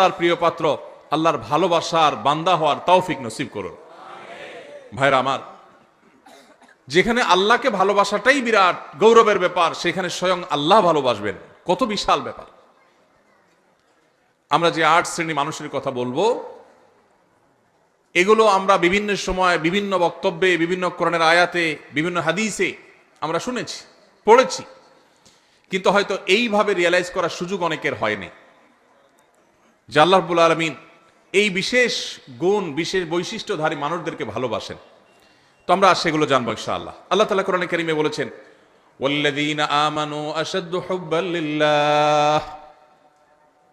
আল্লাহর প্রিয় পাত্র, আল্লাহর ভালোবাসার বান্দা হওয়ার তৌফিক নসিব করুন। ভাইরা আমার, যেখানে আল্লাহকে ভালোবাসাটাই বিরাট গৌরবের ব্যাপার, সেখানে স্বয়ং আল্লাহ ভালোবাসবেন। কত বিশাল ব্যাপার। আমরা যে আট শ্রেণি মানুষের কথা বলব, এগুলো আমরা বিভিন্ন সময়, বিভিন্ন বক্তব্যে, বিভিন্ন কোরআনের আয়াতে, বিভিন্ন হাদিসে আমরা শুনেছি, পড়েছি। কিন্তু হয়তো এইভাবে রিয়েলাইজ করার সুযোগ অনেকের হয়নি। যে আল্লাহ রব্বুল আলমিন এই বিশেষ গুণ, বিশেষ বৈশিষ্ট্যধারী মানুষদেরকে ভালোবাসেন। তো আমরা সেগুলো জানব ইনশাআল্লাহ। আল্লাহ আল্লাহ তালা কোরআনে কারিমে বলেছেন লিল্লাহ।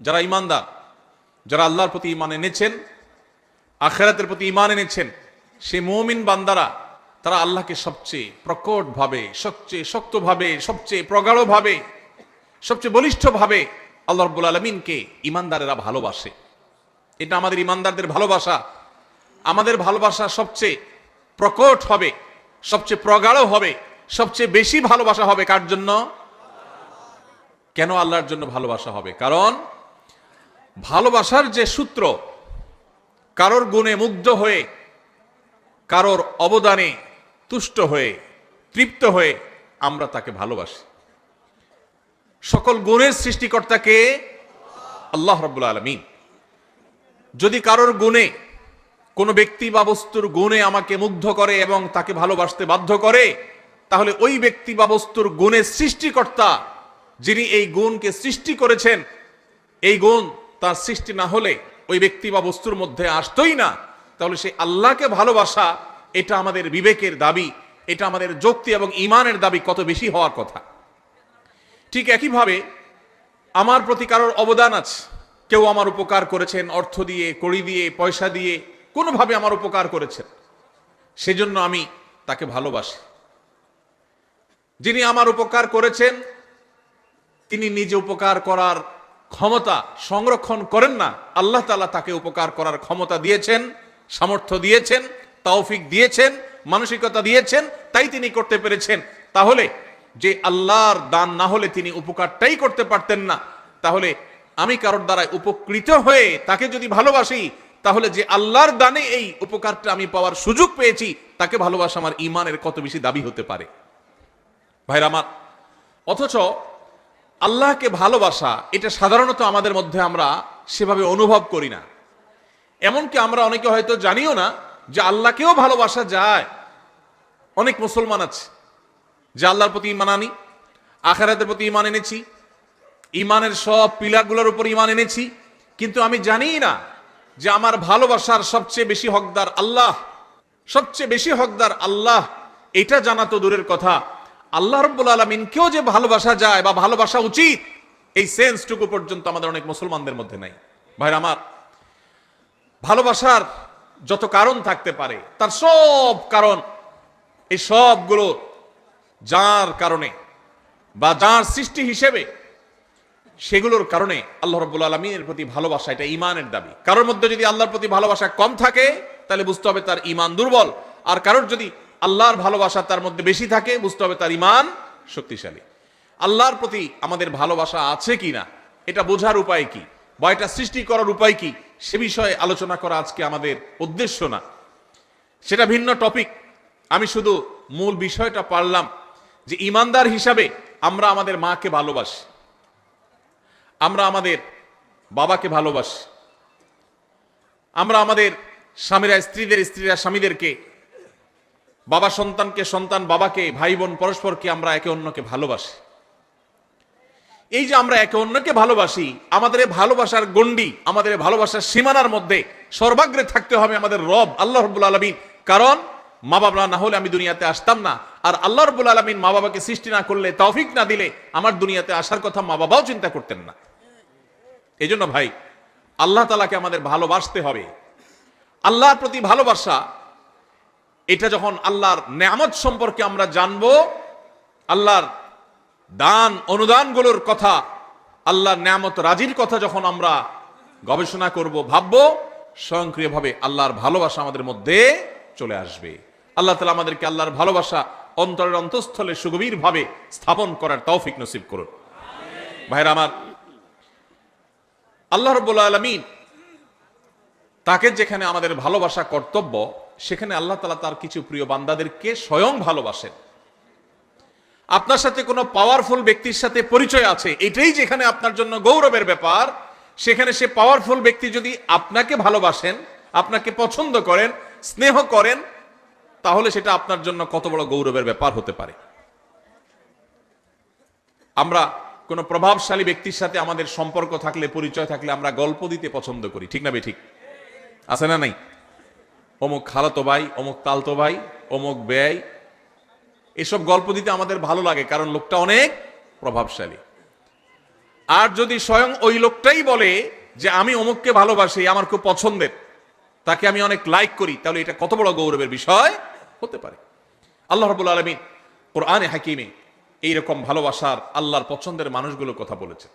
যারা ঈমানদার, যারা আল্লাহর প্রতি ঈমান এনেছেন, আখেরাতের প্রতি ঈমান এনেছেন সে মুমিন বান্দারা, তারা আল্লাহকে সবচেয়ে প্রকটভাবে, সবচেয়ে শক্তভাবে, সবচেয়ে প্রগাঢ়ভাবে, সবচেয়ে বলিষ্ঠভাবে আল্লাহ রব্বুল আলমিনকে ইমানদারেরা ভালোবাসে। এটা আমাদের ইমানদারদের ভালোবাসা। আমাদের ভালোবাসা সবচেয়ে প্রকট হবে, সবচেয়ে প্রগাঢ় হবে, সবচেয়ে বেশি ভালোবাসা হবে কার জন্য? কেন আল্লাহর জন্য ভালোবাসা হবে? কারণ ভালোবাসার যে সূত্র, কারোর গুণে মুগ্ধ হয়ে, কারোর অবদানে তুষ্ট হয়ে, তৃপ্ত হয়ে আমরা তাকে ভালোবাসি। সকল গুণের সৃষ্টিকর্তাকে আল্লাহ রব্বুল আলমিন। যদি কারোর গুণে কোনো ব্যক্তি বা বস্তুর গুণে আমাকে মুগ্ধ করে এবং তাকে ভালোবাসতে বাধ্য করে, তাহলে ওই ব্যক্তি বা বস্তুর গুণের সৃষ্টিকর্তা যিনি এই গুণকে সৃষ্টি করেছেন, এই গুণ তার সৃষ্টি না হলে ওই ব্যক্তি বা বস্তুর মধ্যে আসতোই না। তাহলে সেই আল্লাহকে ভালোবাসা, এটা আমাদের বিবেকের দাবি, এটা আমাদের যুক্তি এবং ইমানের দাবি কত বেশি হওয়ার কথা। ঠিক একইভাবে আমার প্রতি কারোর অবদান আছে। কেউ আমার উপকার করেছেন, অর্থ দিয়ে, কড়ি দিয়ে, পয়সা দিয়ে, কোনোভাবে আমার উপকার করেছেন। সেজন্য আমি তাকে ভালোবাসি। যিনি আমার উপকার করেছেন, তিনি নিজে উপকার করার ক্ষমতা সংরক্ষণ করেন না। আল্লাহ তালা তাকে উপকার করার ক্ষমতা দিয়েছেন, সামর্থ্য দিয়েছেন, তৌফিক দিয়েছেন, মানসিকতা দিয়েছেন, তাই তিনি করতে পেরেছেন। তাহলে যে আল্লাহর দান না হলে তিনি উপকারটাই করতে পারতেন না। তাহলে আমি কারোর দ্বারা উপকৃত হয়ে তাকে যদি ভালোবাসি, তাহলে যে আল্লাহর দানে এই উপকারটা আমি পাওয়ার সুযোগ পেয়েছি, তাকে ভালোবাসা আমার ইমানের কত বেশি দাবি হতে পারে। ভাইরা আমার, অথচ আল্লাহকে ভালোবাসা, এটা সাধারণত আমাদের মধ্যে আমরা সেভাবে অনুভব করি না। এমনকি আমরা অনেকে হয়তো জানিও না যে আল্লাহকেও ভালোবাসা যায়। অনেক মুসলমান আছে। যে আল্লাহর প্রতি ইমান আনি, আখারাতের প্রতি ইমান এনেছি ইমানের সব পিলারগুলোর উপর ইমান এনেছি, কিন্তু আমি জানি না যে আমার ভালোবাসার সবচেয়ে বেশি হকদার আল্লাহ, সবচেয়ে বেশি হকদার আল্লাহ, এটা জানা তো দূরের কথা। আল্লাহ রব্বুল আলমিনকেও যে ভালোবাসা যায় বা ভালোবাসা উচিত, এই সেন্সটুকু পর্যন্ত আমাদের অনেক মুসলমানদের মধ্যে নাই। ভাই আমার, ভালোবাসার যত কারণ থাকতে পারে, তার সব কারণ, এই সবগুলো যার কারণে বা যার সৃষ্টি হিসেবে সেগুলোর কারণে আল্লাহ রব্বুল আলমীর প্রতি ভালোবাসা, এটা ইমানের দাবি। কারোর মধ্যে যদি আল্লাহর প্রতি ভালোবাসা কম থাকে, তাহলে বুঝতে হবে তার ইমান দুর্বল। আর কারোর যদি আল্লাহর ভালোবাসা তার মধ্যে বেশি থাকে, বুঝতে হবে তার ইমান শক্তিশালী। আল্লাহর প্রতি আমাদের ভালোবাসা আছে কি না এটা বোঝার উপায় কি? বা এটা সৃষ্টি করার উপায় কি? সে বিষয়ে আলোচনা করা আজকে আমাদের উদ্দেশ্য না। সেটা ভিন্ন টপিক আমি শুধু মূল বিষয়টা পারলাম যে ইমানদার হিসাবে আমরা আমাদের মাকে ভালোবাসি। আমরা আমাদের বাবাকে ভালোবাসি। আমরা আমাদের স্বামীরা, স্ত্রীদের, স্ত্রীরা স্বামীদেরকে, বাবা সন্তানকে, সন্তান বাবাকে, ভাই বোন পরস্পরকে আমরা একে অন্যকে ভালোবাসি। এই যে আমরা একে অন্যকে ভালোবাসি, আমাদের ভালোবাসার গণ্ডি, আমাদের ভালোবাসার সীমানার মধ্যে সর্বাগ্রে থাকতে হবে আমাদের রব, আল্লাহ আলমিন। কারণ মা বাবা না হলে আমি দুনিয়াতে আসতাম না। আর আল্লাহ রব্বুল আলমিন মা বাবাকে সৃষ্টি না করলে, তৌফিক না দিলে আমার দুনিয়াতে আসার কথা মা বাবাও চিন্তা করতেন না। এই জন্য ভাই, আল্লাহ তালাকে আমাদের ভালোবাসতে হবে। আল্লাহর প্রতি ভালোবাসা, এটা যখন আল্লাহর নেয়ামত সম্পর্কে আমরা জানব, আল্লাহর দান অনুদানগুলোর কথা, আল্লাহর নেয়ামত রাজির কথা যখন আমরা গবেষণা করব, ভাবব, স্বয়ংক্রিয়ভাবে আল্লাহর ভালোবাসা আমাদের মধ্যে চলে আসবে। আল্লাহ তালা আমাদেরকে আল্লাহর ভালোবাসা অন্তরের অন্তঃস্থলে সুগভীরভাবে স্থাপন করার তৌফিক নসিব করুন। ভাইরা আমার, আল্লাহ রব্বুল আলমিন তাকে যেখানে আমাদের ভালোবাসা কর্তব্য, সেখানে আল্লাহ তালা তার কিছু প্রিয় বান্দাদেরকে স্বয়ং ভালোবাসেন। আপনার সাথে কোনো পাওয়ারফুল ব্যক্তির সাথে পরিচয় আছে, এটাই যেখানে আপনার জন্য গৌরবের ব্যাপার, সেখানে সে পাওয়ারফুল ব্যক্তি যদি আপনাকে ভালোবাসেন, আপনাকে পছন্দ করেন, স্নেহ করেন তাহলে সেটা আপনার জন্য কত বড় গৌরবের ব্যাপার হতে পারে? আমরা কোনো প্রভাবশালী ব্যক্তির সাথে আমাদের সম্পর্ক থাকলে, পরিচয় থাকলে আমরা গল্প দিতে পছন্দ করি, ঠিক না বে ঠিক। আছে না নাই? অমুক খালাতো ভাই, অমুক তালতো ভাই, অমুক ব্যয়, এসব গল্প দিতে আমাদের ভালো লাগে, কারণ লোকটা অনেক প্রভাবশালী। আর যদি স্বয়ং ওই লোকটাই বলে যে আমি অমুককে ভালোবাসি, আমার খুব পছন্দের, তাকে আমি অনেক লাইক করি, তাহলে এটা কত বড় গৌরবের বিষয়? হতে পারে। আল্লাহ রবুল আলমিন কোরআনে হাকিমে এইরকম ভালোবাসার আল্লাহর পছন্দের মানুষগুলোর কথা বলেছে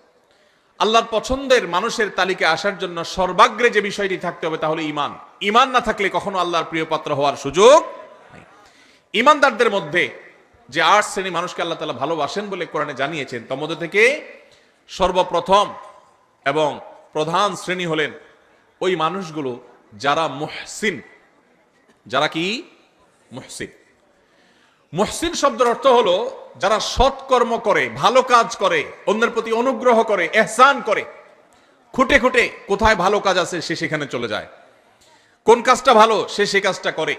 আল্লাহর পছন্দের মানুষের তালিকা আসার জন্য সর্বাগ্রে যে বিষয়টি থাকতে হবে তাহলে ইমান ইমান না থাকলে কখনো আল্লাহর প্রিয় পাত্র হওয়ার সুযোগ নেই। ইমানদারদের মধ্যে যে আট শ্রেণি মানুষকে আল্লাহ তালা ভালোবাসেন বলে কোরআনে জানিয়েছেন, তার মধ্যে থেকে সর্বপ্রথম এবং প্রধান শ্রেণি হলেন ওই মানুষগুলো যারা মুহসিন। যারা কি? মুহসিন। মুহসিন শব্দের অর্থ হলো যারা সৎকর্ম করে, ভালো কাজ করে, অন্যের প্রতি অনুগ্রহ করে, এহসান করে। খুঁটে খুঁটে কোথায় ভালো কাজ আছে সে সেখানে চলে যায়। কোন কাজটা ভালো সে সে কাজটা করে।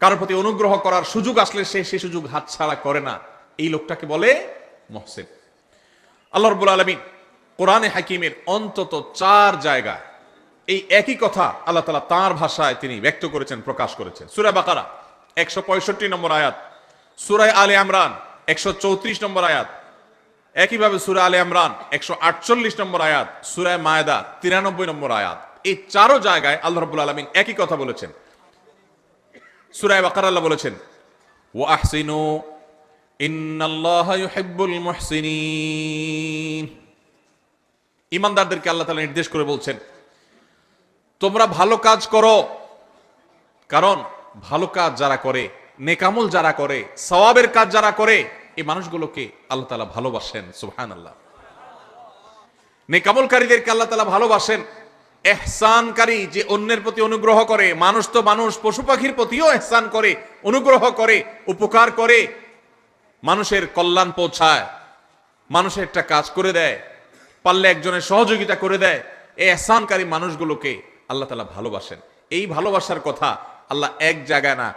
কারোর প্রতি অনুগ্রহ করার সুযোগ আসলে সে সে সুযোগ হাতছাড়া করে না। এই লোকটাকে বলে মহসিন। আল্লাহ রবুল আলমিন কোরআনে হাকিমের অন্তত চার জায়গায় এই একই কথা আল্লাহ তালা তাঁর ভাষায় তিনি ব্যক্ত করেছেন, প্রকাশ করেছেন। সুরা বাকারা, একশো পঁয়ষট্টি নম্বর আয়াত। সুরায় আলে আমরান একশো চৌত্রিশ নম্বর আয়াত। একইভাবে সুরা আলে আমরান একশো আটচল্লিশ নম্বর আয়াত। সুরায় মায়দা, তিরানব্বই নম্বর আয়াত। এই চারো জায়গায় আল্লাহ রবুল আলমিন একই কথা বলেছেন। সুরায় বাকার আল্লাহ বলেছেন ও আহসিনু ইমানদারদেরকে আল্লাহ তাআলা নির্দেশ করে বলছেন তোমরা ভালো কাজ করো। কারণ ভালো কাজ যারা করে নেকামল যারা করে, সওয়াবের কাজ যারা করে, এই মানুষগুলোকে আল্লাহ তালা ভালোবাসেন, সুবহানাল্লাহ। নেকামলকারীদেরকে আল্লাহ তালা ভালোবাসেন। এহসানকারী যে অন্যের প্রতি অনুগ্রহ করে, মানুষ তো মানুষ, পশু পাখির প্রতিও এহসান করে, অনুগ্রহ করে, উপকার করে, মানুষের কল্যাণ পৌঁছায়, মানুষের একটা কাজ করে দেয়, পারলে একজনের সহযোগিতা করে দেয়, এই এহসানকারী মানুষগুলোকে আল্লাহ তালা ভালোবাসেন। এই ভালোবাসার কথা আল্লাহ এক জায়গায় না,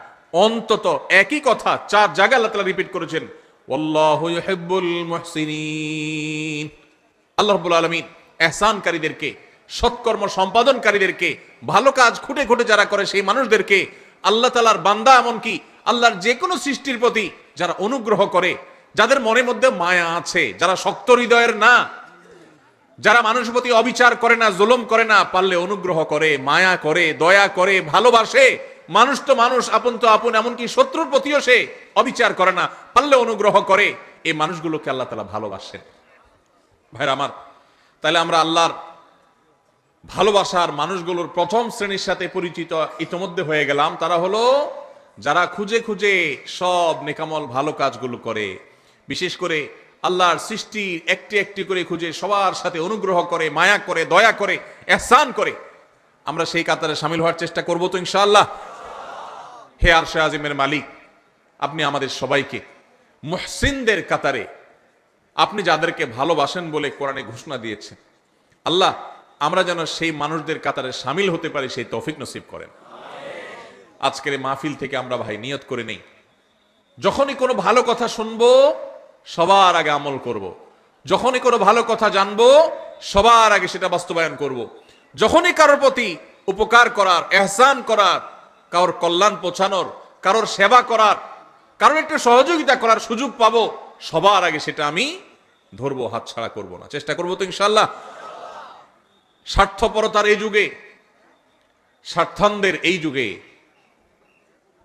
অন্তত একই কথা চার জায়গায় আল্লাহ তালা রিপিট করেছেন আল্লাহ রাব্বুল আলামিন এহসানকারীদেরকে, সৎকর্ম সম্পাদনকারীদেরকে, ভালো কাজ খুঁটে খুঁটে যারা করে সেই মানুষদেরকে আল্লাহ তালার বান্দা এমনকি আল্লাহর যে কোনো সৃষ্টির প্রতি যারা অনুগ্রহ করে, যাদের মনের মধ্যে মায়া আছে, যারা শক্ত হৃদয়ের না যারা মানুষের প্রতি অবিচার করে না, জুলুম করে না, পারলে অনুগ্রহ করে, মায়া করে, দয়া করে, ভালোবাসে। মানুষ তো মানুষ, আপন তো আপন, এমনকি শত্রুর প্রতিও সে অবিচার করে না, পারলে অনুগ্রহ করে। এই মানুষগুলোকে আল্লাহ তালা ভালোবাসেন। ভাইরা আমার, তাহলে আমরা আল্লাহর ভালোবাসার মানুষগুলোর প্রথম শ্রেণির সাথে পরিচিত, ইতোমধ্যে হয়ে গেলাম। তারা হলো, যারা খুঁজে খুঁজে সব নেকামল ভালো কাজগুলো করে। বিশেষ করে আল্লাহর সৃষ্টি একটি একটি করে খুঁজে সবার সাথে অনুগ্রহ করে, মায়া করে, দয়া করে, এহসান করে। আমরা সেই কাতারে সামিল হওয়ার চেষ্টা করব তো ইনশাআল্লাহ। হে আর আজিমের মালিক, আপনি আমাদের সবাইকে মুহসিনদের কাতারে, আপনি যাদেরকে ভালোবাসেন বলে কোরআনে ঘোষণা দিয়েছেন, আল্লাহ, আমরা যেন সেই মানুষদের কাতারে সামিল হতে পারি, সেই তৌফিক নসিব করেন। আজকের মাহফিল থেকে আমরা ভাই নিয়ত করে নেই। যখনই কোনো ভালো কথা শুনব সবার আগে আমল করব। যখনই কোনো ভালো কথা জানব, সবার আগে সেটা বাস্তবায়ন করব। যখনই কারোর প্রতি উপকার করার, এহসান করার, কারোর কল্যাণ পৌঁছানোর, কারোর সেবা করার, কারোর একটু সহযোগিতা করার সুযোগ পাবো, সবার আগে সেটা আমি ধরবো, হাতছাড়া করব না চেষ্টা করব তো ইনশাল্লাহ স্বার্থপরতার এই যুগে স্বার্থানদের এই যুগে,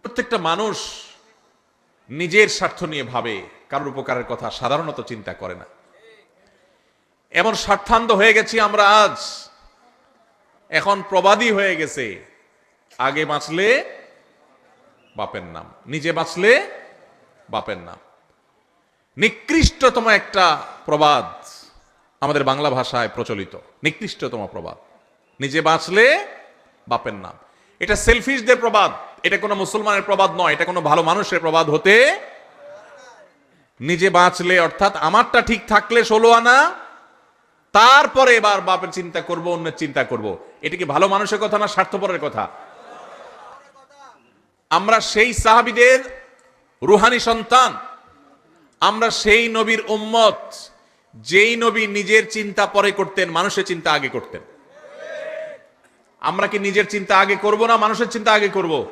প্রত্যেকটা মানুষ নিজের স্বার্থ নিয়ে ভাবে কারোর উপকারের কথা সাধারণত চিন্তা করে না। এমন স্বার্থান্ত হয়ে গেছি আমরা আজ। এখন প্রবাদী হয়ে গেছে। আগে বাঁচলে বাপের নাম, নিজে বাঁচলে বাপের নাম। নিকৃষ্টতম একটা প্রবাদ আমাদের বাংলা ভাষায় প্রচলিত। নিকৃষ্টতম প্রবাদ। নিজে বাঁচলে বাপের নাম। এটা সেলফিশদের প্রবাদ। এটা কোনো মুসলমানের প্রবাদ নয়। এটা কোনো ভালো মানুষের প্রবাদ হতে নিজে বাঁচলে, অর্থাৎ আমারটা ঠিক থাকলে ষোলো আনা, তারপরে এবার বাপের চিন্তা করব, অন্যের চিন্তা করব। এটা কি ভালো মানুষের কথা না স্বার্থপরের কথা? আমরা সেই সাহাবিদের রুহানি সন্তান। আমরা সেই নবীর উম্মত, যেই নবী নিজের চিন্তা পরে করতেন, মানুষের চিন্তা আগে করতেন। আমরা কি নিজের চিন্তা আগে করব না মানুষের চিন্তা আগে করব?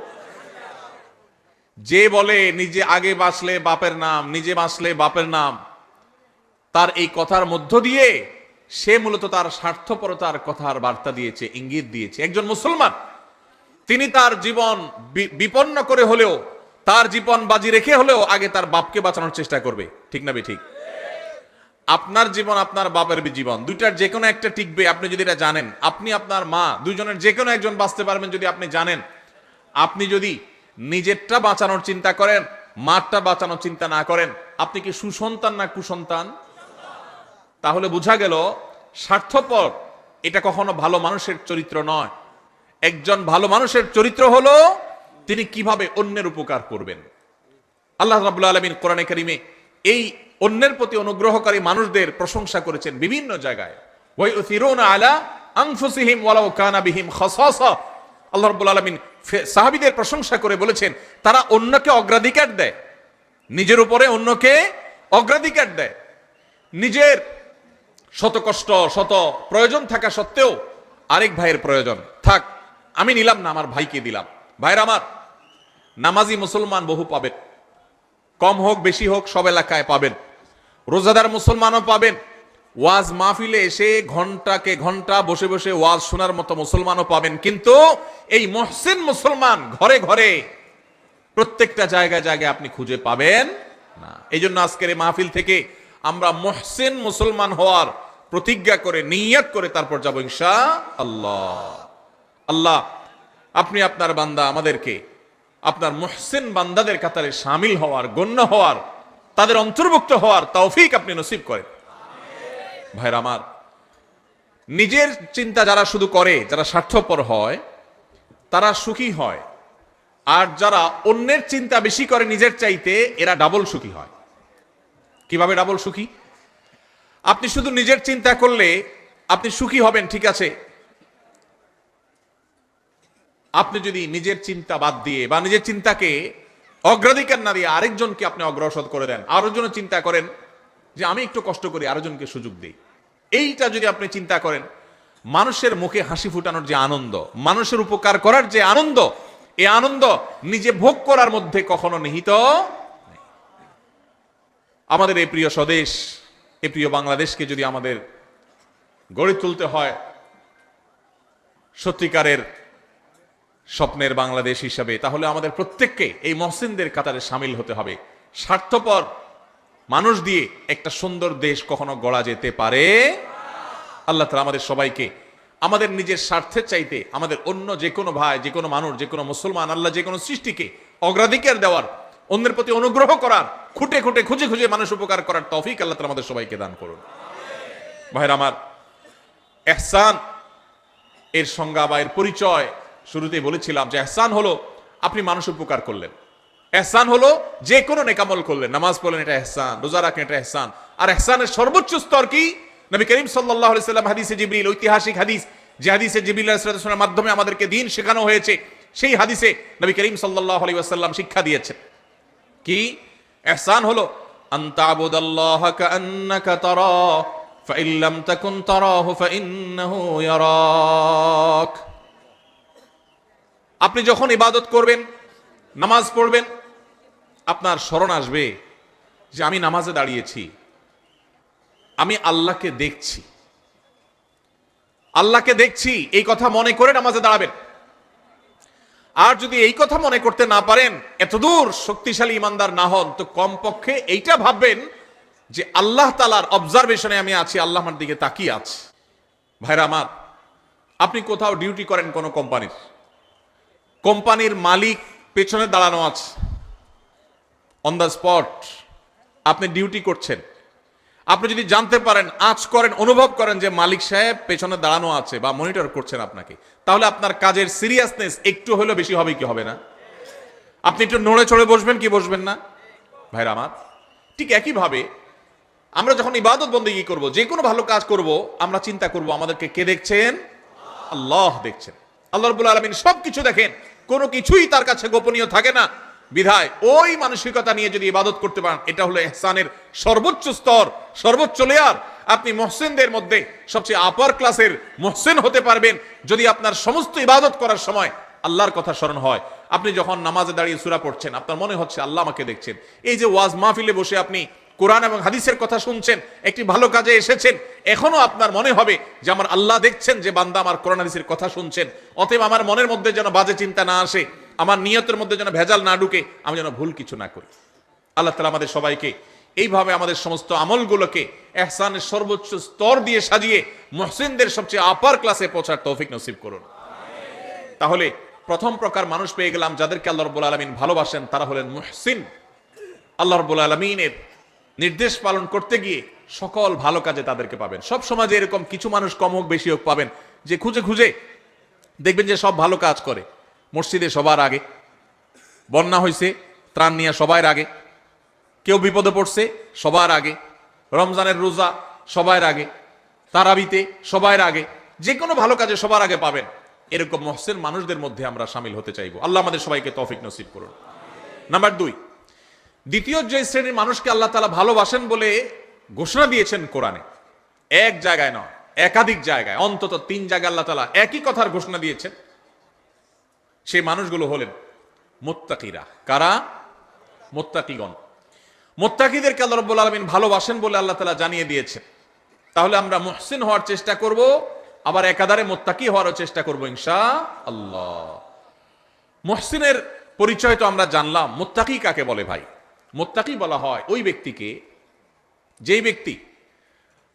যে বলে নিজে আগে বাঁচলে বাপের নাম, নিজে বাঁচলে বাপের নাম, তার এই কথার মধ্য দিয়ে সে মূলত তার স্বার্থপরতার কথার বার্তা দিয়েছে, ইঙ্গিত দিয়েছে। একজন মুসলমান, তিনি তার জীবন বিপন্ন করে হলেও, তার জীবন বাজি রেখে হলেও আগে তার বাপকে বাঁচানোর চেষ্টা করবে। ঠিক না ঠিক? আপনার জীবন আপনার বাপের জীবন। দুইটার যে কোনো একটা টিকবে, আপনি যদি এটা জানেন। আপনি আপনার মা দুজনের যে কোনো একজন বাঁচতে পারবেন যদি আপনি জানেন। আপনি যদি নিজেরটা বাঁচানোর চিন্তা করেন, মারটা বাঁচানোর চিন্তা না করেন। আপনি কি সুসন্তান না কুসন্তান? তাহলে বোঝা গেল, স্বার্থপর এটা কখনো ভালো মানুষের চরিত্র নয়। একজন ভালো মানুষের চরিত্র হলো, তিনি কীভাবে অন্যের উপকার করবেন। আল্লাহ রাবুল্লা আলমিন কোরআনে কারিমে এই অন্যের প্রতি অনুগ্রহকারী মানুষদের প্রশংসা করেছেন বিভিন্ন জায়গায়। আলা আল্লাহ রাব্বুল আলামিন সাহাবীদের প্রশংসা করে বলেছেন, তারা অন্যকে অগ্রাধিকার দেয়, নিজের উপরে অন্যকে অগ্রাধিকার দেয়। নিজের শত কষ্ট, শত প্রয়োজন থাকা সত্ত্বেও আরেক ভাইয়ের প্রয়োজন, থাক, আমি নিলাম না, আমার ভাইকে দিলাম। ভাইয়ের আমার, নামাজি মুসলমান বহু পাবেন, কম হোক, বেশি হোক, সব এলাকায় পাবেন। রোজাদার মুসলমানও পাবেন ওয়াজ মাহফিলে এসে ঘন্টাকে ঘণ্টা বসে বসে ওয়াজ শোনার মতো মুসলমানও পাবেন। কিন্তু এই মহসিন মুসলমান ঘরে ঘরে প্রত্যেকটা জায়গায় জায়গায় আপনি খুঁজে পাবেন না। এই জন্য আজকের এই মাহফিল থেকে আমরা মহসিন মুসলমান হওয়ার প্রতিজ্ঞা করে, নিয়াত করে তারপর যাব ইনশা আল্লাহ। আল্লাহ, আপনি আপনার বান্দা আমাদেরকে, আপনার মুহসিন বান্দাদের কাতারে সামিল হওয়ার, গণ্য হওয়ার, তাদের অন্তর্ভুক্ত হওয়ার তৌফিক আপনি নসিব করেন। ভাইরা আমার, নিজের চিন্তা যারা শুধু করে, যারা স্বার্থপর হয়, তারা সুখী হয়। আর যারা অন্যের চিন্তা বেশি করে নিজের চাইতে, এরা ডাবল সুখী হয়। কীভাবে ডাবল সুখী? আপনি শুধু নিজের চিন্তা করলে আপনি সুখী হবেন, ঠিক আছে? আপনি যদি নিজের চিন্তা বাদ দিয়ে বা নিজের চিন্তাকে অগ্রাধিকার না দিয়ে আরেকজনকে আপনি অগ্রসর করে দেন আরেকজনের চিন্তা করেন যে আমি একটু কষ্ট করি আরেকজনকে সুযোগ দিই। এইটা যদি আপনি চিন্তা করেন, মানুষের মুখে হাসি ফুটানোর যে আনন্দ, মানুষের উপকার করার যে আনন্দ এই আনন্দ নিজে ভোগ করার মধ্যে কখনো নিহিত আমাদের এই প্রিয় স্বদেশ এই প্রিয় বাংলাদেশকে যদি আমাদের গড়ে তুলতে হয়, সত্যিকারের স্বপ্নের বাংলাদেশ হিসাবে, তাহলে আমাদের প্রত্যেককে এই মহসিনদের কাতারে সামিল হতে হবে। স্বার্থপর মানুষ দিয়ে একটা সুন্দর দেশ কখনো গড়া যেতে পারে? আল্লাহ তালা আমাদের সবাইকে, আমাদের নিজের স্বার্থের চাইতে, আমাদের অন্য যে কোনো ভাই যে কোনো মানুষ যে কোনো মুসলমান, আল্লাহ যে কোনো সৃষ্টিকে অগ্রাধিকার দেওয়ার, অন্যের প্রতি অনুগ্রহ করার, খুঁটে খুঁটে খুঁজে খুঁজে মানুষ উপকার করার তৌফিক আল্লাহ তালা আমাদের সবাইকে দান করুন। ভাইর আমার, এহসান, এর সংজ্ঞা বা এর পরিচয় শুরুতেই বলেছিলাম যে এহসান হলো আপনি মানুষ উপকার করলেন। এহসান হলো যে কোনো নেকামল করলেন নামাজ পড়লেন এটা এহসান রোজা রাখলেন এটা এহসান আর এহসানের সর্বোচ্চ স্তর কি নবী করিম সাল্লাহ সাল্লাম হাদিসে জিবরিল ঐতিহাসিক হাদিস যে হাদিসে জিবরিল আলাইহিসসালামের মাধ্যমে আমাদেরকে দিন শেখানো হয়েছে সেই হাদিসে নবী করিম সাল্লাহ আলাইহি ওয়াসাল্লাম শিক্ষা দিয়েছেন কি এহসান হলো আন্তাবুদাল্লাহ কান্নাকা তারা فإن لم تكن تراه فإنه يراك আপনি যখন ইবাদত করবেন নামাজ পড়বেন আপনার স্মরণ আসবে যে আমি নামাজে দাঁড়িয়েছি। আমি আল্লাহকে দেখছি। আল্লাহকে দেখছি, এই কথা মনে করে নামাজে দাঁড়াবেন। আর যদি এই কথা মনে করতে না পারেন, এতদূর শক্তিশালী ইমানদার না হন, তো কমপক্ষে এইটা ভাববেন যে আল্লাহ তালার অবজারভেশনে আমি আছি, আল্লাহ আমার দিকে তাকিয়ে আছি। ভাইরা আমার, আপনি কোথাও ডিউটি করেন কোনো কোম্পানির কোম্পানির মালিক পেছনে দাঁড়ানো আছে। অন দ্য স্পট আপনি ডিউটি করছেন। আপনি যদি জানতে পারেন, আঁচ করেন, অনুভব করেন যে মালিক সাহেব পেছনে দাঁড়ানো আছে বা মনিটর করছেন আপনাকে, তাহলে আপনার কাজের সিরিয়াসনেস একটু হলেও বেশি হবে কি হবে না? আপনি একটু নড়ে চড়ে বসবেন কি বসবেন না? ভাইরা আমার, ঠিক একইভাবে আমরা যখন ইবাদত বন্দেগি করব, যে কোনো ভালো কাজ করব, আমরা চিন্তা করব, আমাদেরকে কে দেখছেন? আল্লাহ দেখছেন। আল্লাহ রবুল আলমিন সব কিছু দেখেন, কোনো কিছুই তার কাছে গোপনীয় থাকে না। বিধায় ওই মানসিকতা নিয়ে যদি ইবাদত করতে পারেন, এটা হলো এহসানের সর্বোচ্চ স্তর, সর্বোচ্চ লেয়ার আপনি মহসেনদের মধ্যে সবচেয়ে আপার ক্লাসের মহসেন হতে পারবেন যদি আপনার সমস্ত ইবাদত করার সময় আল্লাহর কথা স্মরণ হয়। আপনি যখন নামাজে দাঁড়িয়ে সুরা পড়ছেন, আপনার মনে হচ্ছে আল্লাহ আমাকে দেখছেন। এই যে ওয়াজ মাহফিলে বসে আপনি কোরআন এবং হাদিসের কথা শুনছেন, একটি ভালো কাজে এসেছেন, এখনও আপনার মনে হবে যে আমার আল্লাহ দেখছেন যে বান্দা আমার কোরআন হাদিসের কথা শুনছেন, অতএব আমার মনের মধ্যে যেন বাজে চিন্তা না আসে। আমার নিয়তের মধ্যে যেন ভেজাল না ঢুকে, আমি যেন ভুল কিছু না করি। আল্লাহ তালা আমাদের সবাইকে এইভাবে আমাদের সমস্ত আমলগুলোকে এহসানের সর্বোচ্চ স্তর দিয়ে সাজিয়ে মহসিনদের সবচেয়ে আপার ক্লাসে পৌঁছার তৌফিক নসিব করুন। তাহলে প্রথম প্রকার মানুষ পেয়ে গেলাম যাদেরকে আল্লাহ রব্বুল আলমিন ভালোবাসেন, তারা হলেন মুহসিন। আল্লাহ রব্বুল আলমিনের নির্দেশ পালন করতে গিয়ে সকল ভালো কাজে তাদেরকে পাবেন। সব সমাজে এরকম কিছু মানুষ কম হোক, বেশি হোক পাবেন। যে খুঁজে খুঁজে দেখবেন যে সব ভালো কাজ করে। মসজিদে সবার আগে। বন্যা হয়েছে ত্রাণ নিয়ে সবার আগে। কেউ বিপদে পড়ছে, সবার আগে। রমজানের রোজা সবার আগে। তারাবিতে সবার আগে। যে কোনো ভালো কাজে সবার আগে পাবেন। এরকম মহসেন মানুষদের মধ্যে আমরা সামিল হতে চাইব। আল্লাহ আমাদের সবাইকে তফিক নসিব করুন। নাম্বার দুই, দ্বিতীয় যে শ্রেণির মানুষকে আল্লাহ তালা ভালোবাসেন বলে ঘোষণা দিয়েছেন কোরআনে, এক জায়গায় নয়, একাধিক জায়গায়, অন্তত তিন জায়গায় আল্লাহ তালা একই কথার ঘোষণা দিয়েছেন। সেই মানুষগুলো হলেন মোত্তাকিরা। কারা? মোত্তাকিগণ। মোত্তাকিদেরকে আল্লাহ রব্বুল আলমিন ভালোবাসেন বলে আল্লাহ তালা জানিয়ে দিয়েছেন। তাহলে আমরা মুহসিন হওয়ার চেষ্টা করব, আবার একাধারে মোত্তাকি হওয়ারও চেষ্টা করব ইনশা আল্লাহ মুহসিনের পরিচয় তো আমরা জানলাম। মোত্তাকি কাকে বলে ভাই? মোত্তাকি বলা হয় ওই ব্যক্তিকে যেই ব্যক্তি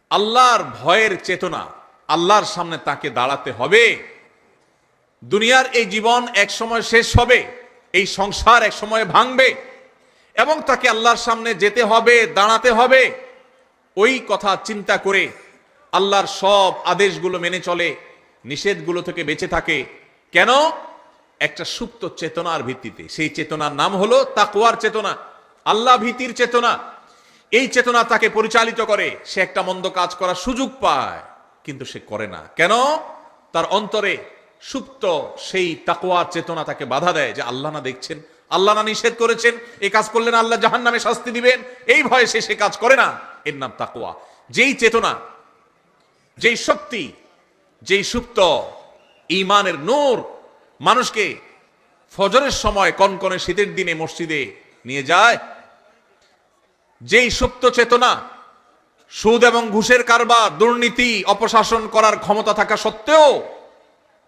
আল্লাহর ভয়ের চেতনা আল্লাহর সামনে তাকে দাঁড়াতে হবে। দুনিয়ার এই জীবন এক সময় শেষ হবে, এই সংসার এক সময় ভাঙবে, এবং তাকে আল্লাহর সামনে যেতে হবে, দাঁড়াতে হবে। ওই কথা চিন্তা করে আল্লাহর সব আদেশগুলো মেনে চলে, নিষেধগুলো থেকে বেঁচে থাকে। কেন? একটা সুপ্ত চেতনার ভিত্তিতে। সেই চেতনার নাম হলো তাকুয়ার চেতনা, আল্লাহ ভীতির চেতনা। এই চেতনা তাকে পরিচালিত করে, সে একটা মন্দ কাজ করার সুযোগ পায়, কিন্তু সে করে না। কেন? তার অন্তরে সুপ্ত সেই তাকোয়ার চেতনা তাকে বাধা দেয় যে আল্লাহ না দেখছেন, আল্লাহ না নিষেধ করেছেন এই কাজ করলেন আল্লাহ জাহান নামে শাস্তি দিবেন, এই ভয়ে সে সে কাজ করে না। এর নাম তাকুয়া যেই চেতনা, যেই শক্তি, যেই সুপ্ত ইমানের নূর মানুষকে ফজরের সময় কনকনে শীতের দিনে মসজিদে নিয়ে যায়, যেই সুপ্ত চেতনা, সুদ এবং ঘুষের কারবার, দুর্নীতি, অপশাসন করার ক্ষমতা থাকা সত্ত্বেও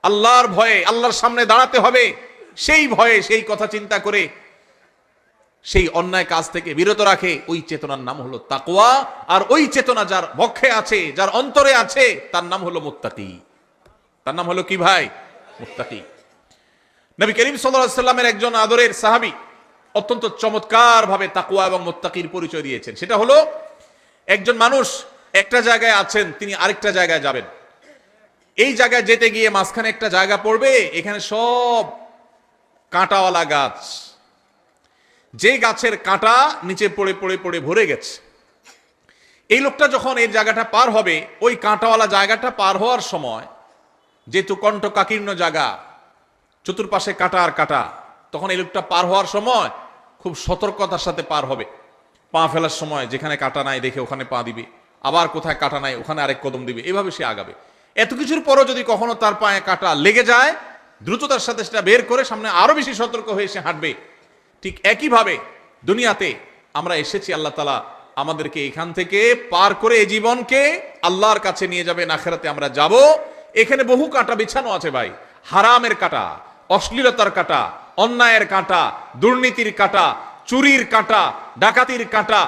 আল্লাহর ভয়ে আল্লাহর সামনে দাঁড়াতে হবে। সেই ভয়ে সেই কথা চিন্তা করে সেই অন্যায় কাজ থেকে বিরত রাখে। ওই চেতনার নাম হলো তাকওয়া। আর ওই চেতনা যার বক্ষে আছে, যার অন্তরে আছে, তার নাম হলো মুত্তাকি। তার নাম হলো কি ভাই? মুত্তাকি। নবী করিম সাল্লামের একজন আদরের সাহাবী অত্যন্ত চমৎকার ভাবে তাকুয়া এবং মোত্তাকির পরিচয় দিয়েছেন। সেটা হলো একজন মানুষ একটা জায়গায় আছেন, তিনি আরেকটা জায়গায় যাবেন। এই জায়গায় যেতে গিয়ে মাঝখানে একটা জায়গা পড়বে, এখানে সব কাঁটাওয়ালা গাছ। যে গাছের কাঁটা নিচে পড়ে পড়ে পড়ে ভরে গেছে। এই লোকটা যখন এই জায়গাটা পার হবে, ওই কাঁটাওয়ালা জায়গাটা পার হওয়ার সময় যেহেতু কণ্ঠ কাকীর্ণ জায়গা, চতুর্পাশে কাটা আর কাটা, তখন এই লোকটা পার হওয়ার সময় খুব সতর্কতার সাথে পার হবে। পা ফেলার সময় যেখানে কাটা নাই দেখে ওখানে পা দিবে, আবার কোথায় কাটা নাই ওখানে আরেক কদম দিবে, এভাবে সে আগাবে। এত কিছুর পরও যদি কখনো তার পায়ে কাটা লেগে যায়, দ্রুততার সাথে সেটা বের করে সামনে আরও বেশি সতর্ক হয়ে সে হাঁটবে। ঠিক একইভাবে দুনিয়াতে আমরা এসেছি, আল্লাহ তালা আমাদেরকে এখান থেকে পার করে এই জীবনকে আল্লাহর কাছে নিয়ে যাবে আখেরাতে আমরা যাব। এখানে বহু কাঁটা বিছানো আছে ভাই। হারামের কাঁটা, অশ্লীলতার কাঁটা, অন্যায়ের কাঁটা, দুর্নীতির কাঁটা, চুরির কাঁটা, ডাকাতির কাঁটা,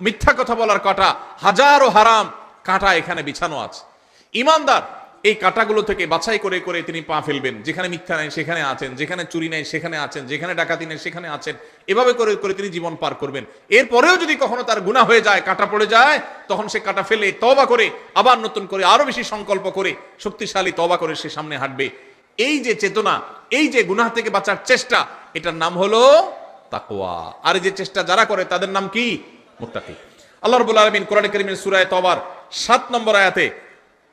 মিথ্যা কথা বলার কাঁটা, হাজারো হারাম কাঁটা এখানে বিছানো আছে। ইমানদার। এই কাটাগুলো থেকে বাছাই করে করে তিনি পা ফেলবেন। যেখানে মিথ্যা নাই, সেখানে আছেন। যেখানে চুরি নাই, সেখানে আছেন। যেখানে ডাকাতি নেই, সেখানে আছেন। এভাবে করে করে তিনি জীবন পার করবেন। এরপরেও যদি কখনো তার গুণা হয়ে যায়, কাটা পড়ে যায়, তখন সে কাটা ফেলে তবা করে, আবার নতুন করে আরও বেশি সংকল্প করে, শক্তিশালী তবা করে সে সামনে হাঁটবে। এই যে চেতনা, এই যে গুনাহ থেকে বাঁচার চেষ্টা, এটার নাম হলো তাকওয়া। আর এই যে চেষ্টা যারা করে, তাদের নাম কি? মুত্তাকি। আল্লাহ রাব্বুল আলামিন কোরআন কারীমের সূরা তওবার 7 নম্বর আয়াতে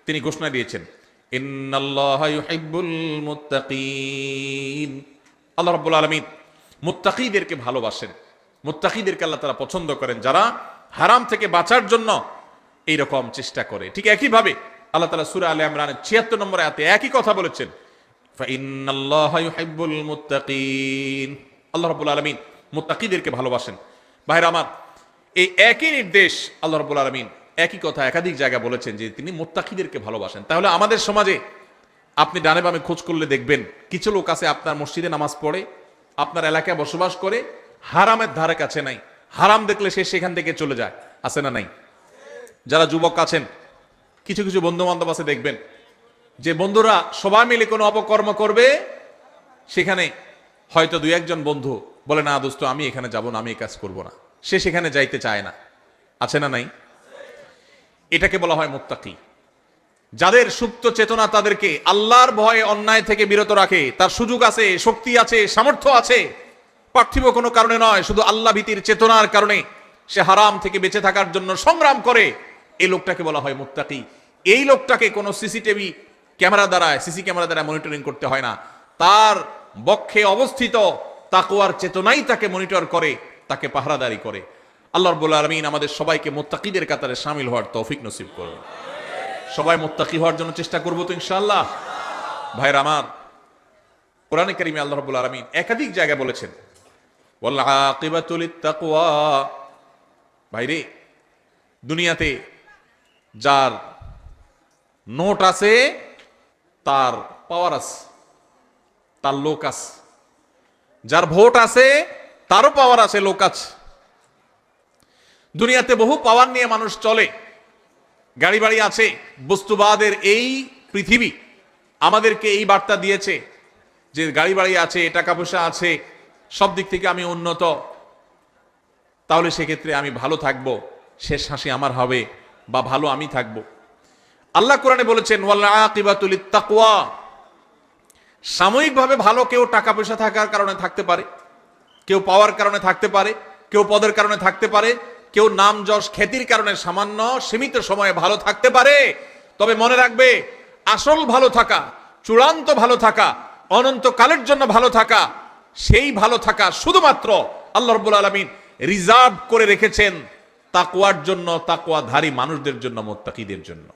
তিনি ঘোষণা দিয়েছেন আল্লাহ রাব্বুল আলামিন মুত্তাকিদেরকে ভালোবাসেন। মুত্তাকিদেরকে আল্লাহ তাআলা পছন্দ করেন, যারা হারাম থেকে বাঁচার জন্য এইরকম চেষ্টা করে। ঠিক একইভাবে আল্লাহ তাআলা সূরা আলে ইমরানের 76 নম্বর আয়াতে একই কথা বলেছেন আল্লাহ রাব্বুল আলামিন মুত্তাকিদেরকে ভালোবাসেন। ভাইরা আমার, এই একই নির্দেশ আল্লাহ রাব্বুল আলামিন একই কথা একাধিক জায়গা বলেছেন যে তিনি মোত্তাকিদেরকে ভালোবাসেন। তাহলে আমাদের সমাজে আপনি ডানে বামে খোঁজ করলে দেখবেন, কিছু লোক আছে আপনার মসজিদে নামাজ পড়ে, আপনার এলাকায় বসবাস করে, হারামের ধারে কাছে নাই। হারাম দেখলে সে সেখান থেকে চলে যায়। আছে না নাই? যারা যুবক আছেন, কিছু কিছু বন্ধু বান্ধব আছে দেখবেন, যে বন্ধুরা সবাই মিলে কোনো অপকর্ম করবে, সেখানে হয়তো দুই একজন বন্ধু বলে, না দোস্ত, আমি এখানে যাব না, আমি এই কাজ করব না। সে সেখানে যাইতে চায় না। আছে না নাই? এটাকে বলা হয় মুত্তাকি। যাদের সুপ্ত চেতনা তাদেরকে আল্লাহর ভয়ে অন্যায় থেকে বিরত রাখে, তার সুযোগ আছে, শক্তি আছে, সামর্থ্য আছে, পার্থিব কোনো কারণে নয়, শুধু আল্লাহ ভীতির চেতনার কারণে সে হারাম থেকে বেঁচে থাকার জন্য সংগ্রাম করে এই লোকটাকে বলা হয় মুত্তাকি। এই লোকটাকে কোনো সিসিটিভি ক্যামেরা দ্বারা, সিসি ক্যামেরা দ্বারা মনিটরিং করতে হয় না। তার বক্ষে অবস্থিত তাকুয়ার চেতনাই তাকে মনিটর করে, তাকে পাহারাদারি করে। আল্লাহ রব্বুল আলমিন আমাদের সবাইকে মোত্তাকিদের কাতারে সামিল হওয়ার তৌফিক নসিব করুন। সবাই মোত্তাকি হওয়ার জন্য চেষ্টা করব তো ইনশাআল্লাহ। ভাইরা আমার, কোরআনে কারিমে আল্লাহ রব্বুল আলমিন একাধিক জায়গায় বলেছেন ভাইরে, দুনিয়াতে যার নোট আছে, তার পাওয়ার আছে, তার লোক আছে। যার ভোট আছে, তারও পাওয়ার আছে, লোক আছে। দুনিয়াতে বহু পাওয়ার নিয়ে মানুষ চলে। গাড়ি বাড়ি আছে, বস্তুবাদের এই পৃথিবী আমাদেরকে এই বার্তা দিয়েছে যে গাড়ি বাড়ি আছে টাকা পয়সা আছে, সব দিক থেকে আমি উন্নত। তাহলে সেক্ষেত্রে আমি ভালো থাকব, শেষ হাসি আমার হবে বা ভালো আমি থাকব। আল্লাহ কোরআনে বলেছেন ওয়াল্লাকিবাতুল তাকওয়া সাময়িকভাবে ভালো কেউ টাকা পয়সা থাকার কারণে থাকতে পারে, কেউ পাওয়ার কারণে থাকতে পারে, কেউ পদের কারণে থাকতে পারে কেউ নাম যশ খ্যাতির কারণে সামান্য, সীমিত সময়ে ভালো থাকতে পারে। তবে মনে রাখবে, আসল ভালো থাকা, চূড়ান্ত ভালো থাকা, অনন্তকালের জন্য ভালো থাকা, সেই ভালো থাকা শুধুমাত্র আল্লাহ রব্বুল আলমিন রিজার্ভ করে রেখেছেন তাকুয়ার জন্য তাকুয়াধারী মানুষদের জন্য, মোত্তাকিদের জন্য।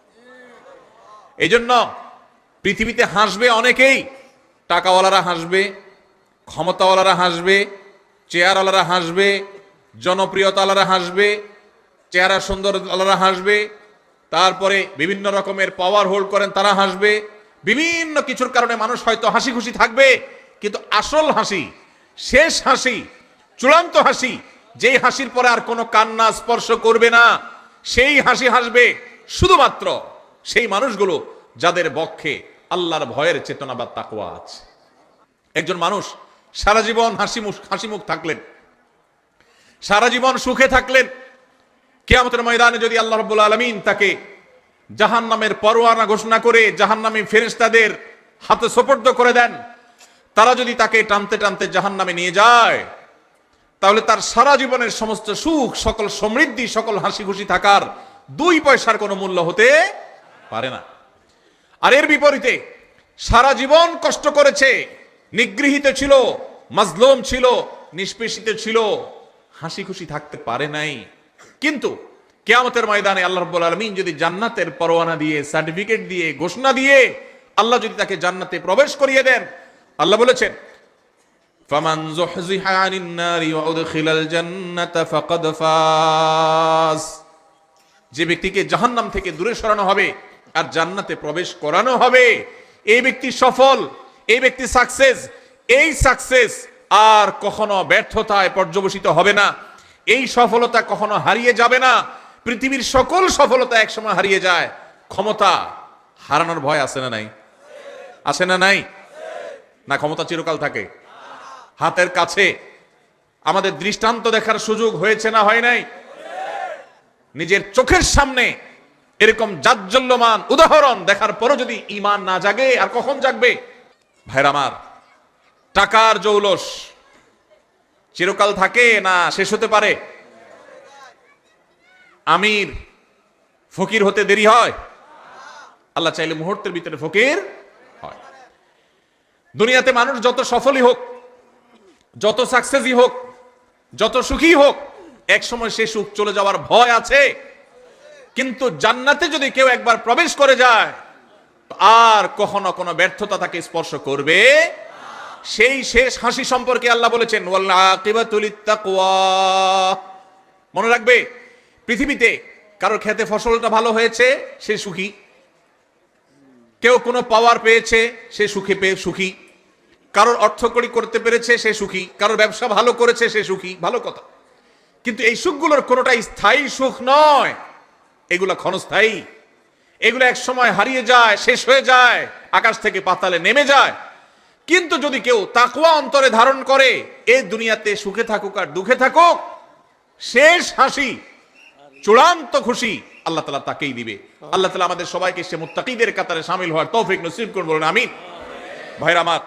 এই জন্য পৃথিবীতে হাসবে অনেকেই, টাকাওয়ালারা হাসবে, ক্ষমতাওয়ালারা হাসবে, চেয়ারওয়ালারা হাসবে জনপ্রিয়তাওয়ালারা হাসবে, চেহারা সুন্দর আলারা হাসবে, তারপরে বিভিন্ন রকমের পাওয়ার হোল্ড করেন, তারা হাসবে। বিভিন্ন কিছুর কারণে মানুষ হয়তো হাসি খুশি থাকবে, কিন্তু আসল হাসি, শেষ হাসি, চূড়ান্ত হাসি, যেই হাসির পরে আর কোনো কান্না স্পর্শ করবে না, সেই হাসি হাসবে শুধুমাত্র সেই মানুষগুলো যাদের বক্ষে আল্লাহর ভয়ের চেতনা বা তাকুয়া আছে। একজন মানুষ সারা জীবন হাসি মুখ হাসি মুখ থাকলেন সারা জীবন সুখে থাকলেন। কেয়ামতের ময়দানে যদি আল্লাহ রব্বুল আলমিন তাকে জাহান নামের পরোয়ানা ঘোষণা করে জাহান নামী ফেরেস্তাদের হাতে সোপর্দ করে দেন, তারা যদি তাকে টানতে টানতে জাহান নামে নিয়ে যায়, তাহলে তার সারা জীবনের সমস্ত সুখ, সকল সমৃদ্ধি, সকল হাসি খুশি থাকার দুই পয়সার কোনো মূল্য হতে পারে না। আর এর বিপরীতে, সারা জীবন কষ্ট করেছে, নিগৃহীত ছিল, মাজলুম ছিল, নিষ্পেষিত ছিল হাসি খুশি থাকতে পারে নাই। কিন্তু কেয়ামতের ময়দানে আল্লাহ রব্বুল আলমিন যদি জান্নাতের পরোয়ানা দিয়ে, সার্টিফিকেট দিয়ে, ঘোষণা দিয়ে আল্লাহ যদি তাকে জান্নাতে প্রবেশ করিয়ে দেন, আল্লাহ বলেছেন যুহজিহা আনিন নারি ওয়া উদখিলাল জান্নাতা ফাকাদ ফাজ। যে ব্যক্তিকে জাহান্নাম থেকে দূরে সরানো হবে আর জান্নাতে প্রবেশ করানো হবে, এই ব্যক্তি সফল, এই ব্যক্তি সাকসেস এই সাকসেস আর কখনো ব্যর্থতায় পর্যবসিত হবে না। এই সফলতা কখনো হারিয়ে যাবে না। পৃথিবীর সকল সফলতা একসময় হারিয়ে যায়। ক্ষমতা হারানোর ভয় আছে না নাই? আছে না নাই? না, ক্ষমতা চিরকাল থাকে। হাতের কাছে আমাদের দৃষ্টান্ত দেখার সুযোগ হয়েছে না হয় নাই? নিজের চোখের সামনে এরকম জাজ্জল্যমান উদাহরণ দেখার পরও যদি ইমান না জাগে, আর কখন জাগবে? ভাইর আমার টাকার জৌলস। চিরকাল থাকে না শেষ হতে পারে। আমির, ফকির হতে দেরি হয়। আল্লাহ চাইলে মুহূর্তের ভিতরে ফকির হয়। দুনিয়াতে মানুষ যত সফলই হোক, যত সাকসেসই হোক, যত সুখী হোক, এক সময় সে সুখ চলে যাওয়ার ভয় আছে। কিন্তু জান্নাতে যদি কেউ একবার প্রবেশ করে যায় আর কখনো কোনো ব্যর্থতা তাকে স্পর্শ করবে সেই শেষ হাসি সম্পর্কে আল্লাহ বলেছেন মনে রাখবে, পৃথিবীতে কারোর খেতে ফসলটা ভালো হয়েছে, সে সুখী। কেউ কোনো পাওয়ার পেয়েছে, সে সুখে পেয়ে সুখী। কারোর অর্থকড়ি করতে পেরেছে, সে সুখী। কারোর ব্যবসা ভালো করেছে, সে সুখী। ভালো কথা। কিন্তু এই সুখগুলোর কোনোটাই স্থায়ী সুখ নয়। এগুলো ক্ষণস্থায়ী। এগুলো এক সময় হারিয়ে যায়, শেষ হয়ে যায়, আকাশ থেকে পাতালে নেমে যায়। কিন্তু যদি কেউ তাকুয়া অন্তরে ধারণ করে এই দুনিয়াতে সুখে থাকুক আর দুঃখে থাকুক, শেষ হাসি, চূড়ান্ত খুশি আল্লাহ তালা তাকেই দিবে। আল্লাহ তালা আমাদের সবাইকে সে মুত্তাকিদের কাতারে সামিল হওয়ার তৌফিক নসিব করুন, বলুন আমিন। ভাইরা আমার,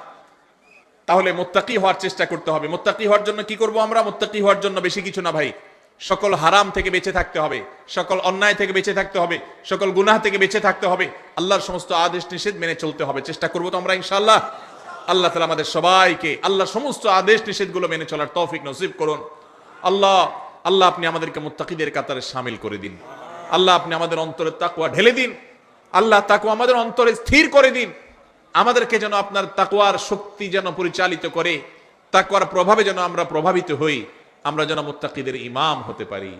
তাহলে মোত্তাকি হওয়ার চেষ্টা করতে হবে। মোত্তাকি হওয়ার জন্য কি করব আমরা? মোত্তাকি হওয়ার জন্য বেশি কিছু না ভাই। সকল হারাম থেকে বেঁচে থাকতে হবে। সকল অন্যায় থেকে বেঁচে থাকতে হবে। সকল গুনাহ থেকে বেঁচে থাকতে হবে। আল্লাহর সমস্ত আদেশ নিষেধ মেনে চলতে হবে। চেষ্টা করব তো আমরা ইনশাআল্লাহ। আল্লাহ তালা আমাদের সবাইকে, আল্লাহ সমস্ত আদেশ নিষেধগুলো মেনে চলার তৌফিক নসিব করুন। আল্লাহ আল্লাহ আপনি আমাদেরকে মুত্তাকিদের কাতারে সামিল করে দিন। আল্লাহ আপনি আমাদের অন্তরে তাকুয়া ঢেলে দিন। আল্লাহ তাকুয়া আমাদের অন্তরে স্থির করে দিন। আমাদেরকে যেন আপনার তাকুয়ার শক্তি যেন পরিচালিত করে তাকুয়ার প্রভাবে যেন আমরা প্রভাবিত হই, আমরা যেন মুত্তাকিদের ইমাম হতে পারি।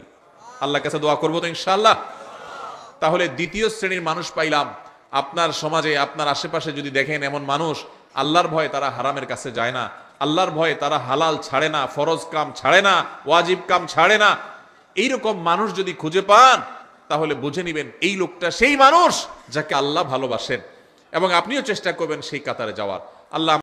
আল্লাহ কাছে দোয়া করব তো ইনশাআল্লাহ। তাহলে দ্বিতীয় শ্রেণির মানুষ পাইলাম। আপনার সমাজে, আপনার আশেপাশে যদি দেখেন এমন মানুষ আল্লাহর ভয়ে তারা হারামের কাছে যায় না। আল্লাহর ভয়ে তারা হালাল ছাড়ে না, ফরজ কাম ছাড়ে না, ওয়াজিব কাম ছাড়ে না। এইরকম মানুষ যদি খুঁজে পান, তাহলে বুঝে নিবেন এই লোকটা সেই মানুষ যাকে আল্লাহ ভালোবাসেন। এবং আপনিও চেষ্টা করবেন সেই কাতারে যাওয়ার। আল্লাহ